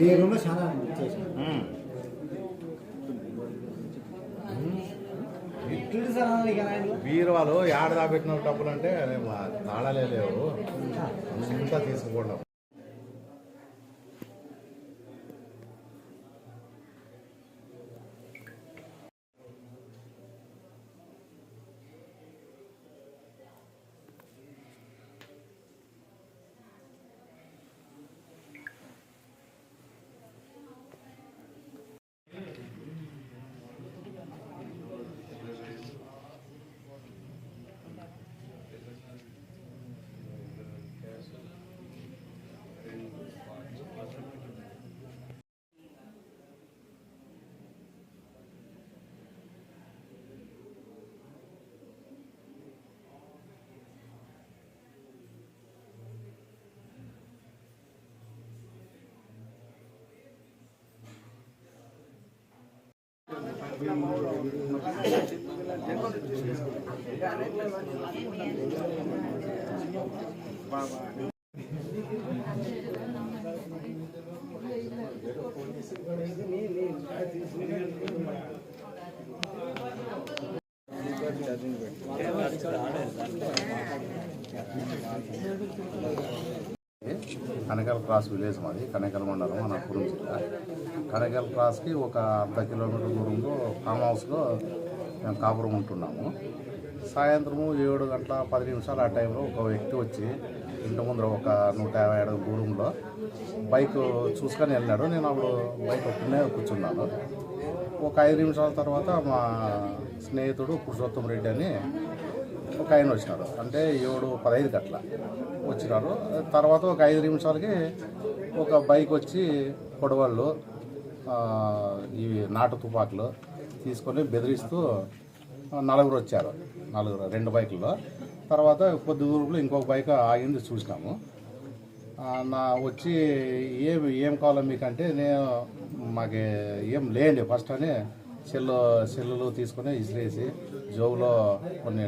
ఈ రూమ్లో చాలా చేసాం ఇట్లు సార్ ఇక నాయనలు. బీరువాలు ఏడ దాపెట్టిన డబ్బులు అంటే తాళాలే లేవు. అంతా चार्जिंग కనకల్ క్రాస్ విలేజ్ మాది కనకల్ మండలం అనంతపురం జిల్లా. కనకల్ క్రాస్కి ఒక అర్ధ కిలోమీటర్ దూరంలో ఫామ్ హౌస్లో మేము కాపురం ఉంటున్నాము. సాయంత్రము ఏడు గంటల పది నిమిషాలు ఆ టైంలో ఒక వ్యక్తి వచ్చి ఇంటి ముందర ఒక నూట యాభై అడుగు దూరంలో బైక్ చూసుకొని వెళ్ళాడు. నేను అప్పుడు బైక్ ఒక్కనే కూర్చున్నాను. ఒక ఐదు నిమిషాల తర్వాత మా స్నేహితుడు పురుషోత్తం రెడ్డి అని ఒక ఆయన వచ్చినాడు అంటే ఏడు పదహైదుకి అట్లా వచ్చినారు. తర్వాత ఒక ఐదు నిమిషాలకి ఒక బైక్ వచ్చి పొడవాళ్ళు ఇవి నాటు తుపాకులు తీసుకొని బెదిరిస్తూ నలుగురు వచ్చారు. నలుగురు రెండు బైకుల్లో. తర్వాత కొద్ది దూరంలో ఇంకొక బైక్ ఆగింది చూసినాము. నా వచ్చి ఏం ఏం కావాలో మీకంటే నేను మాకు ఏం లేండి ఫస్ట్ అని సెల్లు సెల్లులు తీసుకొని ఇసిరేసి జోబులో కొన్ని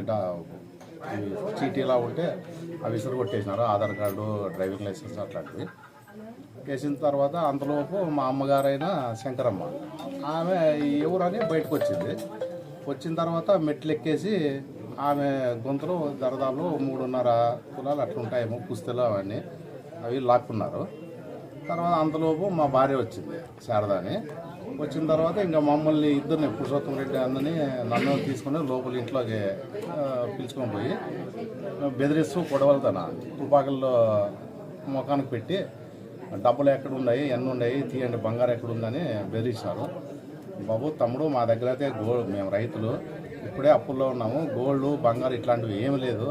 చీటీలా ఉంటే అవి ఇసురు కొట్టేసినారు ఆధార్ కార్డు డ్రైవింగ్ లైసెన్స్ అట్లాంటివి. వేసిన తర్వాత అంతలోపు మా అమ్మగారైన శంకరమ్మ ఆమె ఎవరని బయటకు వచ్చింది వచ్చిన తర్వాత మెట్లు ఎక్కేసి ఆమె గొంతులు దరదాలు మూడున్నర తులాలు అట్లుంటాయేమో పుస్తలు అవన్నీ అవి లాక్కున్నారు. తర్వాత అంతలోపు మా భార్య వచ్చింది శారదాని. వచ్చిన తర్వాత ఇంకా మమ్మల్ని ఇద్దరిని పురుషోత్తం రెడ్డి అందరినీ నన్ను తీసుకుని లోపల ఇంట్లోకి పిలుచుకొని పోయి బెదిరిస్తూ పొడవలతన తుపాకుల్లో ముఖానికి పెట్టి డబ్బులు ఎక్కడ ఉన్నాయి ఎన్ని ఉన్నాయి తీయండి బంగారు ఎక్కడ ఉందని బెదిరించారు. బాబు తమ్ముడు మా దగ్గర అయితే గోల్డ్ మేము రైతులు ఇప్పుడే అప్పుల్లో ఉన్నాము గోల్డ్ బంగారు ఇట్లాంటివి ఏమి లేదు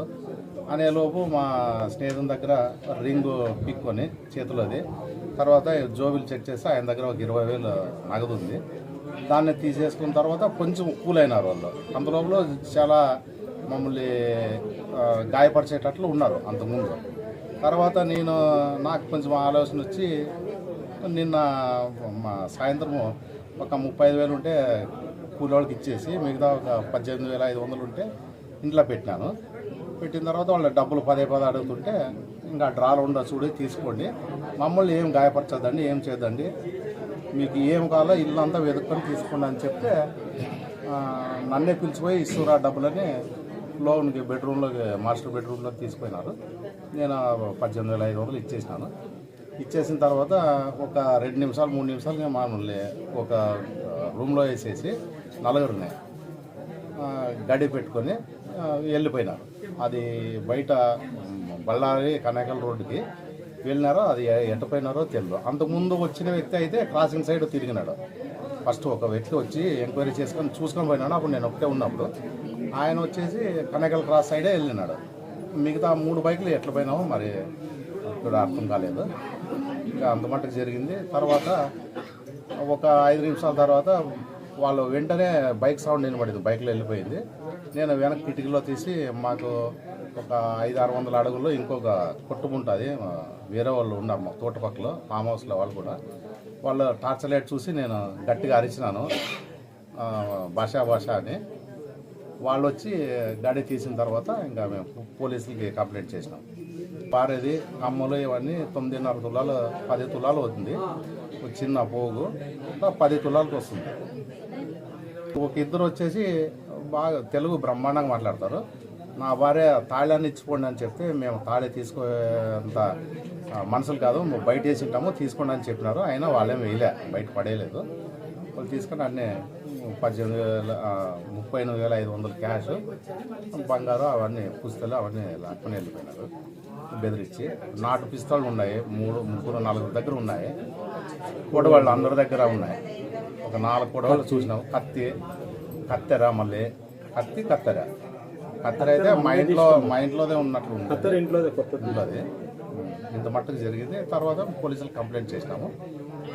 అనేలోపు మా స్నేహితుని దగ్గర రింగు పిక్కొని చేతిలోది. తర్వాత జోబిలు చెక్ చేస్తే ఆయన దగ్గర ఒక ఇరవై వేలు నగదు ఉంది. దాన్ని తీసేసుకున్న తర్వాత కొంచెం కూల్ అయినారు వాళ్ళు అంతలోపల చాలా మమ్మల్ని గాయపరిచేటట్లు ఉన్నారు అంతకుముందు. తర్వాత నేను నాకు కొంచెం ఆలోచన వచ్చి నిన్న మా సాయంత్రం ఒక ముప్పై ఐదు వేలు ఉంటే కూలోళ్ళకి ఇచ్చేసి మిగతా ఒక పద్దెనిమిది వేల ఐదు వందలు ఉంటే ఇంట్లో పెట్టినాను. పెట్టిన తర్వాత వాళ్ళ డబ్బులు పదే పదే అడుగుతుంటే ఇంకా డ్రాలు ఉండదు చూడి తీసుకోండి. మమ్మల్ని ఏం గాయపరచదండి ఏం చేయదండి మీకు ఏం కావాలో ఇల్లు అంతా వెతుక్కొని తీసుకోండి అని చెప్తే నన్నే పిలిచిపోయి ఇస్తురా డబ్బులని లోన్కి బెడ్రూమ్లోకి మాస్టర్ బెడ్రూమ్లో తీసుకుపోయినారు నేను పద్దెనిమిది వేల ఐదు వందలు ఇచ్చేసినాను. ఇచ్చేసిన తర్వాత ఒక రెండు నిమిషాలు మూడు నిమిషాలు మామూలు ఒక రూమ్లో వేసేసి నలుగురిని గడి పెట్టుకొని వెళ్ళిపోయినారు. అది బయట బళ్ళారి కనేకల్ రోడ్డుకి వెళ్ళినారో అది ఎ- పోయినారో తెలియదు అంతకుముందు వచ్చిన వ్యక్తి అయితే క్రాసింగ్ సైడ్ తిరిగినాడు. ఫస్ట్ ఒక వ్యక్తి వచ్చి ఎంక్వైరీ చేసుకొని చూసుకొని పోయినాడు. అప్పుడు నేను ఒకటే ఉన్నప్పుడు ఆయన వచ్చేసి కనేకల్ క్రాస్ సైడే వెళ్ళినాడు. మిగతా మూడు బైకులు ఎట్ల పోయినామో మరి ఇక్కడ అర్థం కాలేదు. ఇంకా అంత జరిగింది. తర్వాత ఒక ఐదు నిమిషాల తర్వాత వాళ్ళు వెంటనే బైక్ సౌండ్ వినబడింది. బైక్లో వెళ్ళిపోయింది. నేను వెనక కిటికీలో తీసి మాకు ఒక ఐదు ఆరు వందల అడుగుల్లో ఇంకొక కొట్టుకుంటుంది వేరే వాళ్ళు ఉన్నారు మా తోట పక్కలో ఫామ్ హౌస్లో వాళ్ళు కూడా. వాళ్ళు టార్చర్ లైట్ చూసి నేను గట్టిగా అరిచినాను. భాషా భాష అని. వాళ్ళు వచ్చి గాడి తీసిన తర్వాత ఇంకా మేము పోలీసులకి కంప్లైంట్ చేసినాం. పారేది కమ్మలు ఇవన్నీ తొమ్మిదిన్నర తులాలు పది తులాలు అవుతుంది. ఒక చిన్న పోగు పది తులాలకు వస్తుంది. ఒక ఇద్దరు వచ్చేసి బాగా తెలుగు బ్రహ్మాండంగా మాట్లాడతారు. నా భార్య తాళాన్ని ఇచ్చిపోండి అని చెప్తే మేము తాళి తీసుకోంత మనసులు కాదు బయట వేసి ఉంటాము తీసుకోండి అని చెప్పినారు. అయినా వాళ్ళేం వేయలే బయట పడేయలేదు. వాళ్ళు తీసుకొని అన్నీ పద్దెనిమిది వేల ముప్పై ఎనిమిది వేల ఐదు వందలు క్యాష్ బంగారు అవన్నీ పుస్తలు అవన్నీ లాక్కొని వెళ్ళిపోయినారు. బెదిరించి నాటు పిస్తాలు ఉన్నాయి మూడు ముగ్గురు నాలుగు దగ్గర ఉన్నాయి. కొడవాళ్ళు అందరి దగ్గర ఉన్నాయి. ఒక నాలుగు కొడవలు చూసినాం. కత్తి కత్తెర మళ్ళీ కత్తి కత్తెర. కత్తెర అయితే మా ఇంట్లో మా ఇంట్లోనే ఉన్నట్లు ఉంటుంది. ఇంట్లో కొత్త ఉన్నది. ఇంత మట్టుకు జరిగింది. తర్వాత పోలీసులు కంప్లైంట్ చేసినాము.